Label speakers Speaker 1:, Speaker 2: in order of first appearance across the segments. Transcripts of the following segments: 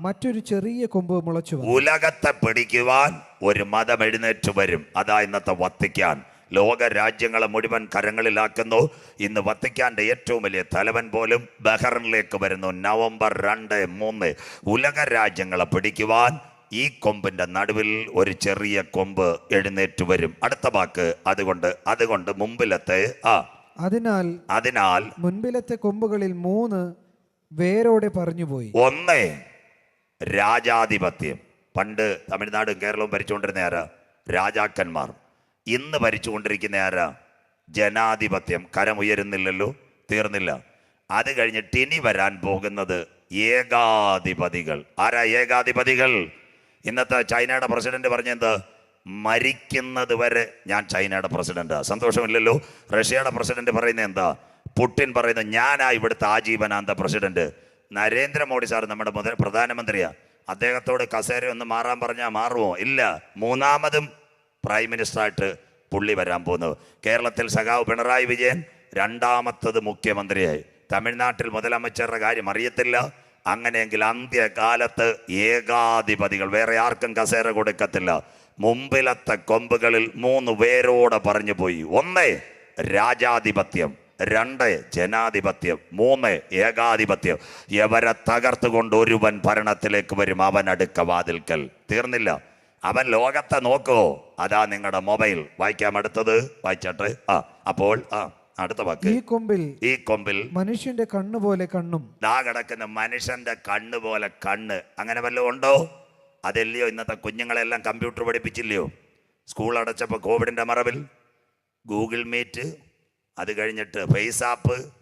Speaker 1: മറ്റൊരു ചെറിയ കൊമ്പ് മുളച്ചു
Speaker 2: ഉലകത്തെ പിടിക്കുവാൻ ഒരു മതം എഴുന്നേറ്റ് വരും. അതാ ഇന്നത്തെ വത്തിക്കാൻ. ലോക രാജ്യങ്ങളെ മുഴുവൻ കരങ്ങളിലാക്കുന്നു. ഇന്ന് വത്തിക്കാന്റെ ഏറ്റവും വലിയ തലവൻ പോലും ബഹറിനിലേക്ക് വരുന്നു. നവംബർ രണ്ട് മൂന്ന്. ഉലക രാജ്യങ്ങളെ പിടിക്കുവാൻ ഈ കൊമ്പിന്റെ നടുവിൽ ഒരു ചെറിയ കൊമ്പ് എഴുന്നേറ്റ് വരും. അടുത്ത വാക്ക് അതുകൊണ്ട് അതുകൊണ്ട് മുമ്പിലത്തെ ആ.
Speaker 1: അതിനാൽ
Speaker 2: അതിനാൽ
Speaker 1: മുൻപിലത്തെ കൊമ്പുകളിൽ മൂന്ന് വേരോടെ പറഞ്ഞുപോയി.
Speaker 2: ഒന്ന് രാജാധിപത്യം. പണ്ട് തമിഴ്നാടും കേരളവും ഭരിച്ചുകൊണ്ടിരുന്ന ആരാ? രാജാക്കന്മാർ. ഇന്ന് ഭരിച്ചുകൊണ്ടിരിക്കുന്ന ആരാ? ജനാധിപത്യം. കരമുയരുന്നില്ലല്ലോ തീർന്നില്ല. അത് കഴിഞ്ഞിട്ട് ഇനി വരാൻ പോകുന്നത് ഏകാധിപതികൾ. ആരാ ഏകാധിപതികൾ? ഇന്നത്തെ ചൈനയുടെ പ്രസിഡന്റ് പറഞ്ഞെന്ത്? മരിക്കുന്നത് വരെ ഞാൻ ചൈനയുടെ പ്രസിഡന്റ്. സന്തോഷമില്ലല്ലോ? റഷ്യയുടെ പ്രസിഡന്റ് പറയുന്നത് എന്താ? പുട്ടിൻ പറയുന്നത് ഞാനാ ഇവിടുത്തെ ആജീവനാന്ത പ്രസിഡന്റ്. നരേന്ദ്രമോദി സാർ നമ്മുടെ മുതൽ പ്രധാനമന്ത്രിയാണ് അദ്ദേഹത്തോട് കസേര ഒന്ന് മാറാൻ പറഞ്ഞാൽ മാറുമോ? ഇല്ല. മൂന്നാമതും പ്രൈം മിനിസ്റ്ററായിട്ട് പുള്ളി വരാൻ പോകുന്നത് കേരളത്തിൽ സഖാവ് പിണറായി വിജയൻ രണ്ടാമത്തത് മുഖ്യമന്ത്രിയായി. തമിഴ്നാട്ടിൽ മുതലമച്ചറുടെ കാര്യം അറിയത്തില്ല. അങ്ങനെയെങ്കിൽ അന്ത്യകാലത്ത് ഏകാധിപതികൾ വേറെ ആർക്കും കസേര കൊടുക്കത്തില്ല. മുമ്പിലത്തെ കൊമ്പുകളിൽ മൂന്ന് പേരോടെ പറഞ്ഞു പോയി. ഒന്നേ രാജാധിപത്യം. രണ്ട് ജനാധിപത്യം മൂന്ന് ഏകാധിപത്യം. എവരെ തകർത്തുകൊണ്ട് ഒരുവൻ ഭരണത്തിലേക്ക് വരും. അവൻ അടുക്ക വാതിൽക്കൽ. തീർന്നില്ല. അവൻ ലോകത്തെ നോക്കുമോ അതാ നിങ്ങളുടെ മൊബൈൽ. വായിക്കാം അടുത്തത്. വായിച്ചട്ടെ. ആ അപ്പോൾ ആ അടുത്ത വാക്ക്.
Speaker 1: ഈ കൊമ്പിൽ
Speaker 2: ഈ കൊമ്പിൽ
Speaker 1: മനുഷ്യന്റെ കണ്ണുപോലെ കണ്ണും.
Speaker 2: ദാ കിടക്കുന്ന മനുഷ്യന്റെ കണ്ണ് പോലെ കണ്ണ്. അങ്ങനെ വല്ലതും ഉണ്ടോ? അതല്ലയോ ഇന്നത്തെ കുഞ്ഞുങ്ങളെല്ലാം കമ്പ്യൂട്ടർ പഠിപ്പിച്ചില്ലയോ? സ്കൂൾ അടച്ചപ്പോൾ കോവിഡിന്റെ മറവിൽ ഗൂഗിൾ മീറ്റ് അത് കഴിഞ്ഞിട്ട് ഫേസാപ്പ്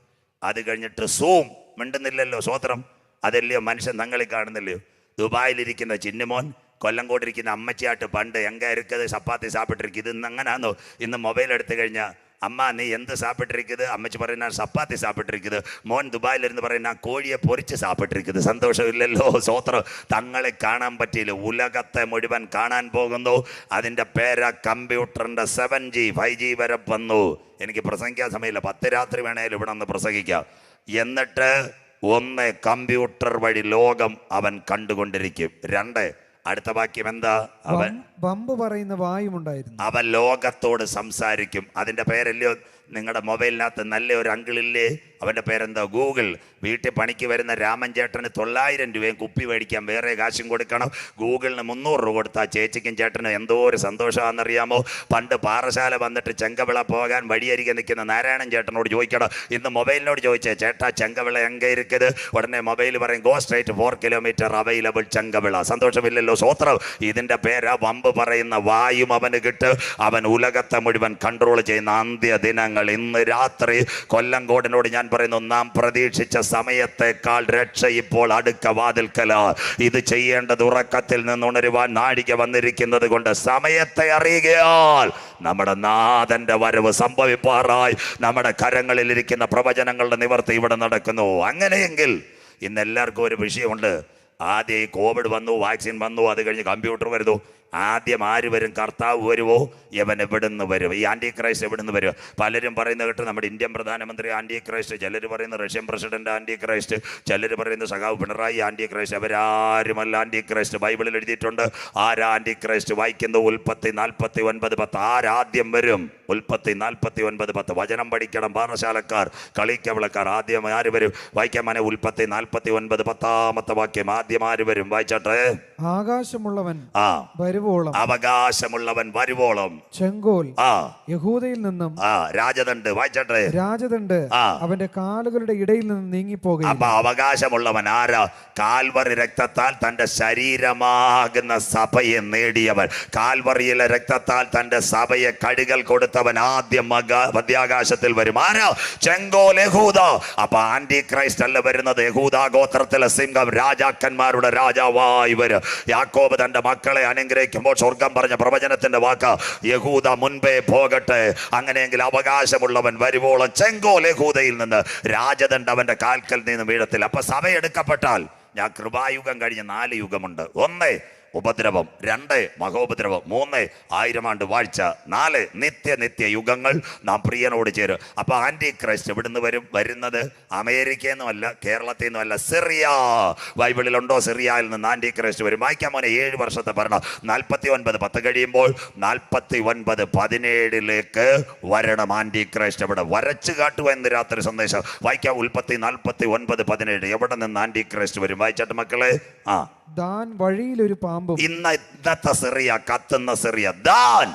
Speaker 2: അത് കഴിഞ്ഞിട്ട് സൂം. മിണ്ടുന്നില്ലല്ലോ സ്വോത്രം. അതല്ലയോ മനുഷ്യൻ തങ്ങളിൽ കാണുന്നില്ലയോ? ദുബായിലിരിക്കുന്ന ചിന്നുമോൻ കൊല്ലംകോട്ടിരിക്കുന്ന അമ്മച്ചിയായിട്ട് പണ്ട് എങ്ക ഇരിക്കത് ചപ്പാത്തി സാപ്പിട്ടിരിക്കും. ഇത് ഇന്ന് അങ്ങനെയാണോ ഇന്ന് മൊബൈൽ എടുത്തു കഴിഞ്ഞാൽ അമ്മ നീ എന്ത് സാപ്പിട്ടിരിക്കുന്നത് അമ്മച്ചി പറയുന്ന സപ്പാത്തി സാപ്പിട്ടിരിക്കുന്നത് മോൻ ദുബായിലിരുന്ന് പറയുന്ന കോഴിയെ പൊരിച്ച് സാപ്പിട്ടിരിക്കുന്നത് സന്തോഷമില്ലല്ലോ. സ്വോത്രം തങ്ങളെ കാണാൻ പറ്റിയില്ല. ഉലകത്തെ മുഴുവൻ കാണാൻ പോകുന്നു. അതിന്റെ പേര കമ്പ്യൂട്ടറിന്റെ സെവൻ ജി ഫൈവ് ജി വരെ വന്നു. എനിക്ക് പ്രസംഗിക്കാൻ സമയമില്ല. പത്ത് രാത്രി വേണേലും ഇവിടെ നിന്ന് പ്രസംഗിക്കാം. എന്നിട്ട് ഒന്ന് കമ്പ്യൂട്ടർ വഴി ലോകം അവൻ കണ്ടുകൊണ്ടിരിക്കും. രണ്ട് അടുത്ത വാക്യം എന്താ? അവൻ
Speaker 1: വമ്പ് പറയുന്ന വായുമുണ്ടായിരുന്നു.
Speaker 2: അവൻ ലോകത്തോട് സംസാരിക്കും. അതിന്റെ പേരല്ലയോ? നിങ്ങളുടെ മൊബൈലിനകത്ത് നല്ല ഒരു അങ്കിളില്ലേ? അവന്റെ പേരെന്താ? ഗൂഗിൾ. വീട്ടിൽ പണിക്ക് വരുന്ന രാമൻ ചേട്ടന് തൊള്ളായിരം രൂപയും കുപ്പി മേടിക്കാൻ വേറെ കാശും കൊടുക്കണം. ഗൂഗിളിന് മുന്നൂറ് രൂപ കൊടുത്താൽ ചേച്ചിക്കും ചേട്ടനും എന്തോ ഒരു സന്തോഷമാണെന്നറിയാമോ? പണ്ട് പാറശാല വന്നിട്ട് ചെങ്കവിള പോകാൻ വഴിയരികെ നിൽക്കുന്ന നാരായണൻ ചേട്ടനോട് ചോദിക്കണം. ഇന്ന് മൊബൈലിനോട് ചോദിച്ചേ ചേട്ടാ ചെങ്കവിള എങ്ക ഇരിക്കത്? ഉടനെ മൊബൈൽ പറയും go straight four kilometre available Chenkavila. സന്തോഷമില്ലല്ലോ സ്വോത്രം ഇതിന്റെ പേരാ വമ്പ് പറയുന്ന വായും അവന് കിട്ട്. അവൻ ഉലകത്തെ മുഴുവൻ കൺട്രോൾ ചെയ്യുന്ന അന്ത്യ ദിനങ്ങൾ ഇന്ന് രാത്രി കൊല്ലങ്കോടിനോട് ഞാൻ പറയുന്നു നാം പ്രതീക്ഷിച്ച സമയത്തേക്കാൾ രക്ഷ ഇപ്പോൾ അടുക്ക വാതിൽക്കല. ഇത് ചെയ്യേണ്ടത് ഉറക്കത്തിൽ നിന്ന് ഉണരുവാൻ നാഴിക വന്നിരിക്കുന്നത് കൊണ്ട് സമയത്തെ അറിയുകയാൽ നമ്മുടെ നാഥന്റെ വരവ് സംഭവിപ്പാറായി. നമ്മുടെ കരങ്ങളിൽ ഇരിക്കുന്ന പ്രവചനങ്ങളുടെ നിവർത്തി ഇവിടെ നടക്കുന്നു. അങ്ങനെയെങ്കിൽ ഇന്ന് എല്ലാവർക്കും ഒരു വിഷയമുണ്ട്. ആദ്യം ഈ കോവിഡ് വന്നു വാക്സിൻ വന്നു അത് കഴിഞ്ഞ് കമ്പ്യൂട്ടർ വരുന്നു. ആദ്യം ആര് വരും? കർത്താവ് വരുമോ യവൻ എവിടുന്ന് വരും ഈ ആന്റി ക്രൈസ്റ്റ് എവിടുന്ന് വരും പലരും പറയുന്ന കേട്ട് നമ്മുടെ ഇന്ത്യൻ പ്രധാനമന്ത്രി ആന്റി ക്രൈസ്റ്റ് ചിലർ പറയുന്ന റഷ്യൻ പ്രസിഡന്റ് ആന്റി ക്രൈസ്റ്റ് ചിലർ പറയുന്ന സഖാവ് പിണറായി ആന്റി ക്രൈസ്റ്റ് അവരാരുമല്ല ആന്റി ക്രൈസ്റ്റ് ബൈബിളിൽ എഴുതിയിട്ടുണ്ട് ആരാ ആന്റി ക്രൈസ്റ്റ് വായിക്കുന്നത് ഉൽപ്പത്തി നാൽപ്പത്തി ഒൻപത് പത്ത്. ആരാദ്യം വരും? ഉൽപ്പത്തി നാൽപ്പത്തി ഒൻപത് പത്ത്. വചനം പഠിക്കണം പാറശാലക്കാർ കളിക്കവിളക്കാർ ആദ്യം ആര് വരും? വായിക്കാൻ മനെ ഉൽപ്പത്തി നാൽപ്പത്തി ഒൻപത് പത്താമത്തെ വാക്യം. ആദ്യം ആര് വരും? വായിച്ചോട്ടെ.
Speaker 1: ആകാശമുള്ളവൻ
Speaker 2: ആ.
Speaker 1: വരുവോളം.
Speaker 2: അവകാശമുള്ളവൻ വരുവോളം.
Speaker 1: ചെങ്കോൽ
Speaker 2: ആ.
Speaker 1: യഹൂദയിൽ നിന്നും
Speaker 2: ആ. രാജദണ്ട് വായിച്ചോട്ടെ.
Speaker 1: രാജദണ്ട്
Speaker 2: ആ.
Speaker 1: അവന്റെ കാലുകളുടെ ഇടയിൽ നിന്ന് നീങ്ങിപ്പോകും
Speaker 2: അപ്പൊ അവകാശമുള്ളവൻ ആരാ? കാൽവറി രക്തത്താൽ തന്റെ ശരീരമാകുന്ന സഭയെ നേടിയവൻ. കാൽവറിയിലെ രക്തത്താൽ തന്റെ സഭയെ കഴുകൽ കൊടുത്തവൻ ആദ്യം മധ്യാകാശത്തിൽ വരും. ആരാ? ചെങ്കോൽ യഹൂദ. അപ്പൊ ആന്റി ക്രൈസ്റ്റ് അല്ല വരുന്നത് യഹൂദ ഗോത്രത്തിലെ സിംഹം രാജാക്കന്മാരുടെ രാജാവായി വരും. യാക്കോബ് തന്റെ മക്കളെ അനുഗ്രഹിക്കുമ്പോൾ സ്വർഗം പറഞ്ഞ പ്രവചനത്തിന്റെ വാക്ക് യഹൂദ മുൻപേ പോകട്ടെ. അങ്ങനെയെങ്കിൽ അവകാശമുള്ളവൻ വരുവോളം ചെങ്കോൽ യഹൂദയിൽ നിന്ന് രാജദണ്ഡ് അവന്റെ കാൽക്കൽ നിന്ന് വീഴത്തില്ല. അപ്പൊ സഭയെടുക്കപ്പെട്ടാൽ ഞാൻ കൃപായുഗം കഴിഞ്ഞ നാല് യുഗമുണ്ട്. ഒന്ന് ഉപദ്രവം രണ്ട് മഹോപദ്രവം മൂന്ന് ആയിരം ആണ്ട് വാഴ്ച നാല് നിത്യ നിത്യ യുഗങ്ങൾ നാം പ്രിയനോട് ചേരും. അപ്പൊ ആന്റി ക്രൈസ്റ്റ് ഇവിടുന്ന് വരും? വരുന്നത് അമേരിക്കയിൽ നിന്നുമല്ല കേരളത്തിൽ നിന്നുമല്ല സിറിയ. ബൈബിളിലുണ്ടോ സിറിയയിൽ നിന്ന് ആന്റി ക്രൈസ്റ്റ് വരും? വായിക്കാൻ മോനെ ഏഴ് വർഷത്തെ ഭരണം. നാൽപ്പത്തി ഒൻപത് പത്ത് കഴിയുമ്പോൾ നാൽപ്പത്തി ഒൻപത് പതിനേഴിലേക്ക് വരണം ആന്റി ക്രൈസ്റ്റ് ഇവിടെ വരച്ചു കാട്ടുക എന്ന് രാത്രി സന്ദേശം. വായിക്കാം ഉൽപ്പത്തി നാൽപ്പത്തി ഒൻപത് പതിനേഴ്. എവിടെ നിന്ന് ആന്റി ക്രൈസ്റ്റ് വരും? വായിച്ചാട്ട് മക്കളെ. ആ.
Speaker 1: ദാൻ വഴിയിലൊരു പാമ്പും.
Speaker 2: ഇന്ന് ഇന്നത്തെ സിറിയ കത്തുന്ന സിറിയ. ദാൻ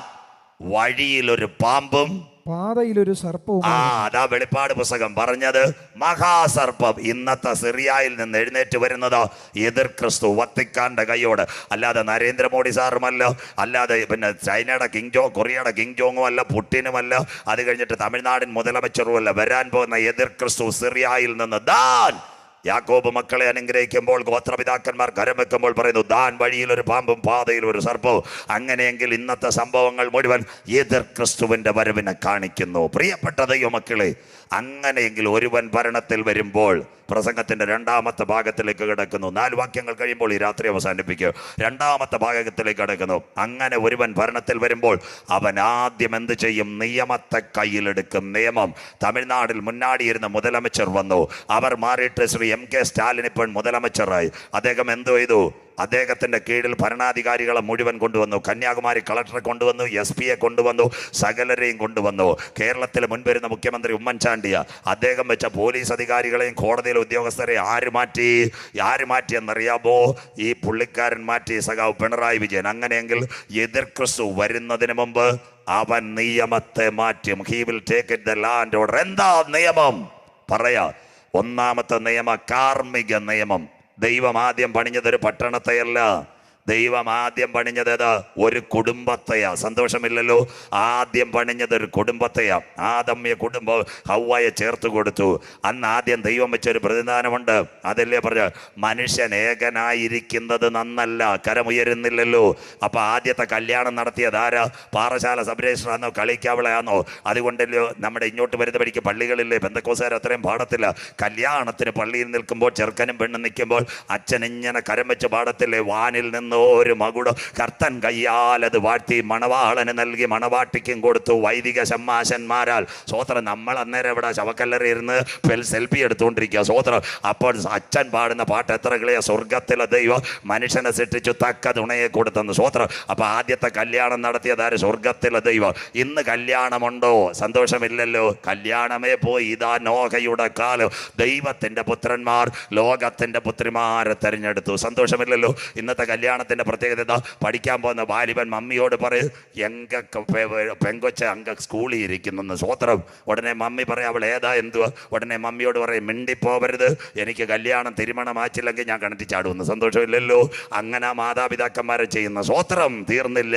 Speaker 2: വഴിയിലൊരു പാമ്പും.
Speaker 1: പാതയിലൊരു സർപ്പവും
Speaker 2: ആ അതാ വെളിപ്പാട് പുസ്തകം പറഞ്ഞത്. മഹാസർപ്പം ഇന്നത്തെ സിറിയയിൽ നിന്ന് എഴുന്നേറ്റ് വരുന്നത് എതിർ ക്രിസ്തു വത്തിക്കാന്റെ കൈയോട് അല്ലാതെ നരേന്ദ്രമോദി സാറുമല്ല അല്ലാതെ പിന്നെ ചൈനയുടെ കിങ് ജോ കൊറിയയുടെ കിങ് ജോങ്ങും അല്ല പുട്ടിനുമല്ല. അത് കഴിഞ്ഞിട്ട് തമിഴ്നാടിൻ മുതലമച്ചറും അല്ല വരാൻ പോകുന്ന എതിർ ക്രിസ്തു സിറിയയിൽ നിന്ന്. ദാൻ യാക്കോബ് മക്കളെ അനുഗ്രഹിക്കുമ്പോൾ ഗോത്രപിതാക്കന്മാർ കരം വെക്കുമ്പോൾ പറയുന്നു ദാൻ വഴിയിൽ ഒരു പാമ്പും പാതയിൽ ഒരു സർപ്പവും അങ്ങനെയെങ്കിൽ ഇന്നത്തെ സംഭവങ്ങൾ മുഴുവൻ എതിർ ക്രിസ്തുവിന്റെ വരവിനെ കാണിക്കുന്നു. പ്രിയപ്പെട്ട ദൈവമക്കളെ അങ്ങനെയെങ്കിൽ ഒരുവൻ ഭരണത്തിൽ വരുമ്പോൾ പ്രസംഗത്തിന്റെ രണ്ടാമത്തെ ഭാഗത്തിലേക്ക് കിടക്കുന്നു. നാല് വാക്യങ്ങൾ കഴിയുമ്പോൾ ഈ രാത്രി അവസാനിപ്പിക്കുക രണ്ടാമത്തെ ഭാഗത്തിലേക്ക് കിടക്കുന്നു. അങ്ങനെ ഒരുവൻ ഭരണത്തിൽ വരുമ്പോൾ അവൻ ആദ്യം എന്ത് ചെയ്യും? നിയമത്തെ കയ്യിലെടുക്കും. നിയമം. തമിഴ്നാടിൽ മുന്നാടിയിരുന്ന മുതലമച്ചർ വന്നു. അവർ മാറിയിട്ട് ശ്രീ എം കെ സ്റ്റാലിൻ ഇപ്പോൾ മുതലമച്ചറായി. അദ്ദേഹം എന്തു ചെയ്തു? അദ്ദേഹത്തിന്റെ കീഴിൽ ഭരണാധികാരികളെ മുഴുവൻ കൊണ്ടുവന്നു. കന്യാകുമാരി കളക്ടറെ കൊണ്ടുവന്നു എസ് പിയെ കൊണ്ടുവന്നു സകലരെയും കൊണ്ടുവന്നു. കേരളത്തിൽ മുൻവരുന്ന മുഖ്യമന്ത്രി ഉമ്മൻചാണ്ടിയ. അദ്ദേഹം വെച്ച പോലീസ് അധികാരികളെയും കോടതിയിലെ ഉദ്യോഗസ്ഥരെ ആര് മാറ്റി? ആര് മാറ്റി എന്നറിയാമോ? ഈ പുള്ളിക്കാരൻ മാറ്റി സഖാവ് പിണറായി വിജയൻ. അങ്ങനെയെങ്കിൽ എതിർ ക്രിസ്തു വരുന്നതിന് മുമ്പ് അവൻ നിയമത്തെ മാറ്റും. He will take it the law and order എന്താ നിയമം? പറയാ. ഒന്നാമത്തെ നിയമ കാർമ്മിക നിയമം. ദൈവം ആദ്യം പണിഞ്ഞതൊരു പട്ടണത്തെയല്ല. ദൈവം ആദ്യം പണിഞ്ഞത് ഏതാ? ഒരു കുടുംബത്തെയാ. സന്തോഷമില്ലല്ലോ. ആദ്യം പണിഞ്ഞത് ഒരു കുടുംബത്തെയാ. ആദമ്യ കുടുംബം ഹൗവയെ ചേർത്ത് കൊടുത്തു. അന്ന് ആദ്യം ദൈവം വെച്ചൊരു പ്രതിദാനമുണ്ട്. അതല്ലേ പറഞ്ഞ? മനുഷ്യൻ ഏകനായിരിക്കുന്നത് നന്നല്ല. കരമുയരുന്നില്ലല്ലോ. അപ്പൊ ആദ്യത്തെ കല്യാണം നടത്തിയത് ആരാ? പാറശാല സംരക്ഷണാന്നോ കളിക്കാവളയാന്നോ അതുകൊണ്ടല്ലോ നമ്മുടെ ഇങ്ങോട്ട് വരുന്ന വഴിക്ക് പള്ളികളില്ലേ? ബന്ധക്കോസുകാർ അത്രയും പാടത്തില്ല. കല്യാണത്തിന് പള്ളിയിൽ നിൽക്കുമ്പോൾ ചെറുക്കനും പെണ്ണും നിൽക്കുമ്പോൾ അച്ഛൻ ഇങ്ങനെ കരം വെച്ച് പാടത്തില്ലേ? വാനിൽ നിന്ന് ഒരു മകുടം. കർത്തൻ കയ്യാൽ അത് വാഴ്ത്തി മണവാളന് നൽകി മണവാട്ടിക്കും കൊടുത്തു വൈദിക ശമ്മാശന്മാരാൽ സ്വോത്രം നമ്മൾ അന്നേരം ഇവിടെ ശവക്കല്ലറി ഇരുന്ന് സെൽഫി എടുത്തുകൊണ്ടിരിക്കുക സ്വോത്രം അപ്പോൾ അച്ഛൻ പാടുന്ന പാട്ട് എത്ര കളിയ? സ്വർഗത്തിലെ ദൈവം മനുഷ്യനെ സൃഷ്ടിച്ചു തക്ക തുണയെ കൊടുത്തെന്ന് സ്വോത്രം അപ്പോൾ ആദ്യത്തെ കല്യാണം നടത്തിയതാര് സ്വർഗത്തിലെ ദൈവം. ഇന്ന് കല്യാണമുണ്ടോ? സന്തോഷമില്ലല്ലോ. കല്യാണമേ പോയി. ഇതാ നോഹയുടെ കാലം. ദൈവത്തിന്റെ പുത്രന്മാർ ലോകത്തിന്റെ പുത്രിമാരെ തെരഞ്ഞെടുത്തു. സന്തോഷമില്ലല്ലോ. ഇന്നത്തെ കല്യാണത്തിന്റെ പ്രത്യേകത പഠിക്കാൻ പോകുന്ന ബാലിബൻ മമ്മിയോട് പറയും എങ്ക പെങ്കൊച്ച അങ്ക സ്കൂളിൽ ഇരിക്കുന്നു സ്വോത്രം ഉടനെ മമ്മി പറയും അവൾ ഏതാ? എന്തുവാ? ഉടനെ മമ്മിയോട് പറയും മിണ്ടിപ്പോവരുത്. എനിക്ക് കല്യാണം തിരുമണം ആച്ചില്ലെങ്കിൽ ഞാൻ കിണറ്റി സന്തോഷമില്ലല്ലോ. അങ്ങനെ മാതാപിതാക്കന്മാരെ ചെയ്യുന്ന സ്വോത്രം തീർന്നില്ല.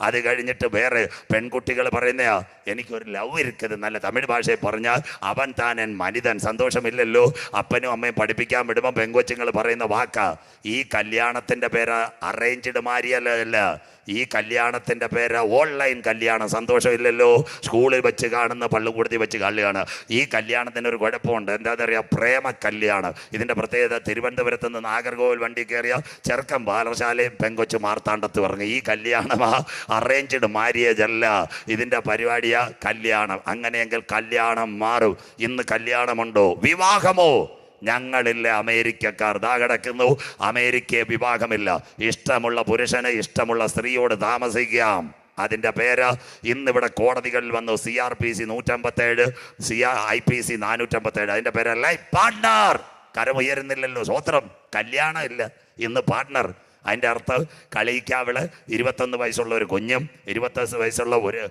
Speaker 2: അത് കഴിഞ്ഞിട്ട് വേറെ പെൺകുട്ടികൾ പറയുന്നയാ എനിക്കൊരു ലവ് ഇരിക്കത് നല്ല തമിഴ് ഭാഷയിൽ പറഞ്ഞാൽ അവൻ താൻ എൻ മനിതൻ. സന്തോഷമില്ലല്ലോ. അപ്പനും അമ്മയും പഠിപ്പിക്കാൻ വിടുമ്പോൾ പെങ്കൊച്ചുങ്ങൾ പറയുന്ന വാക്ക ഈ കല്യാണത്തിന്റെ പേര് അറേഞ്ച്ഡ് മാരിയല്ല അല്ല. ഈ കല്യാണത്തിന്റെ പേര് ഓൺലൈൻ കല്യാണം. സന്തോഷമില്ലല്ലോ. സ്കൂളിൽ വെച്ച് കാണുന്ന പള്ളിക്കൂടത്തിൽ വെച്ച് കല്യാണം ഈ കല്യാണത്തിന് ഒരു കുഴപ്പമുണ്ട്. എന്താണെന്ന് അറിയാം പ്രേമ കല്യാണം. ഇതിന്റെ പ്രത്യേകത തിരുവനന്തപുരത്ത് നിന്ന് നാഗർകോവിൽ വണ്ടി കയറിയ ചെറുക്കം ബാലശാലയും പെങ്കൊച്ചു മാർത്താണ്ടത്ത് പറഞ്ഞു ഈ കല്യാണമാ അറേഞ്ച്ഡ് മാരിയേജ് അല്ല ഇതിന്റെ പരിപാടിയാ കല്യാണം. അങ്ങനെയെങ്കിൽ കല്യാണം മാറും. ഇന്ന് കല്യാണമുണ്ടോ? വിവാഹമോ? ഞങ്ങളില്ല അമേരിക്കക്കാർ. ദാ കിടക്കുന്നു. അമേരിക്കയെ വിവാഹമില്ല ഇഷ്ടമുള്ള പുരുഷന് ഇഷ്ടമുള്ള സ്ത്രീയോട് താമസിക്കാം. അതിന്റെ പേര് ഇന്നിവിടെ കോടതികളിൽ വന്നു. C R P C നൂറ്റമ്പത്തേഴ് C R I P C നാനൂറ്റമ്പത്തേഴ്. അതിന്റെ പേര് ലൈഫ് പാർട്ട്ണർ കരമുയരുന്നില്ലല്ലോ സ്വത്രം. കല്യാണം ഇല്ല ഇന്ന് പാർട്ട്ണർ അതിന്റെ അർത്ഥം കളിക്കാവിൾ ഇരുപത്തൊന്ന് വയസ്സുള്ള ഒരു കുഞ്ഞും ഇരുപത്തൊന്ന് വയസ്സുള്ള ഒരു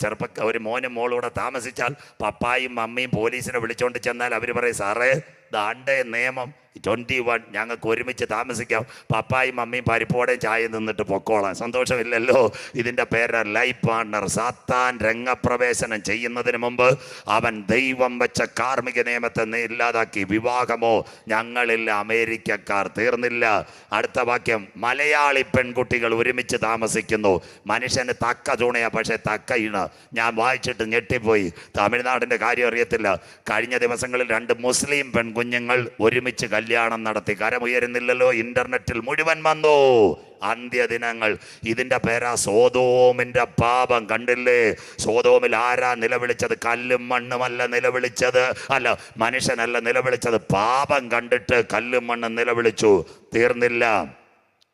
Speaker 2: ചെറുപ്പ ഒരു മോനും മോളും കൂടെ താമസിച്ചാൽ പപ്പായും മമ്മിയും പോലീസിനെ വിളിച്ചുകൊണ്ട് ചെന്നാൽ അവർ പറയും സാറേ ദാണ്ടേ നിയമം ട്വന്റി വൺ ഞങ്ങൾക്ക് ഒരുമിച്ച് താമസിക്കാം. പപ്പായും മമ്മിയും പരിപ്പോടെയും ചായ നിന്നിട്ട് പൊക്കോളാം. സന്തോഷമില്ലല്ലോ. ഇതിന്റെ പേര് ലൈഫ് പാർട്ണർ. സാത്താൻ രംഗപ്രവേശനം ചെയ്യുന്നതിന് മുമ്പ് അവൻ ദൈവം വെച്ച കാർമ്മിക നിയമത്തെ ഇല്ലാതാക്കി. വിവാഹമോ? ഞങ്ങളില്ല. അമേരിക്കക്കാർ തീർന്നില്ല. അടുത്ത വാക്യം. മലയാളി പെൺകുട്ടികൾ ഒരുമിച്ച് താമസിക്കുന്നു. മനുഷ്യന് തക്ക തുണയാ പക്ഷേ തക്ക ഇണ. ഞാൻ വായിച്ചിട്ട് ഞെട്ടിപ്പോയി. തമിഴ്നാടിന്റെ കാര്യം അറിയത്തില്ല. കഴിഞ്ഞ ദിവസങ്ങളിൽ രണ്ട് മുസ്ലിം പെൺകുഞ്ഞുങ്ങൾ ഒരുമിച്ച് കല്യാണം നടത്തി. കരമുയരുന്നില്ലല്ലോ ഇന്റർനെറ്റിൽ മുഴുവൻ വന്നു. അന്ത്യദിനങ്ങൾ. ഇതിന്റെ പേരാ സോതോമിന്റെ പാപം. കണ്ടില്ലേ? സോതോമിൽ ആരാ നിലവിളിച്ചത്? കല്ലും മണ്ണുമല്ല നിലവിളിച്ചത്. അല്ല മനുഷ്യനല്ല നിലവിളിച്ചത്. പാപം കണ്ടിട്ട് കല്ലും മണ്ണും നിലവിളിച്ചു. തീർന്നില്ല.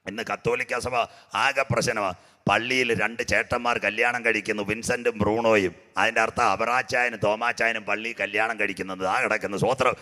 Speaker 2: ഇന്ന് കത്തോലിക്ക സഭ ആകെ പ്രശ്നമാണ് പള്ളിയിൽ രണ്ട് ചേട്ടന്മാർ കല്യാണം കഴിക്കുന്നു വിൻസെന്റും ബ്രൂണോയും. അതിന്റെ അർത്ഥം അവറാച്ചായനും തോമാച്ചായനും പള്ളി കല്യാണം കഴിക്കുന്നത്. ആ കിടക്കുന്നു സ്വോത്രം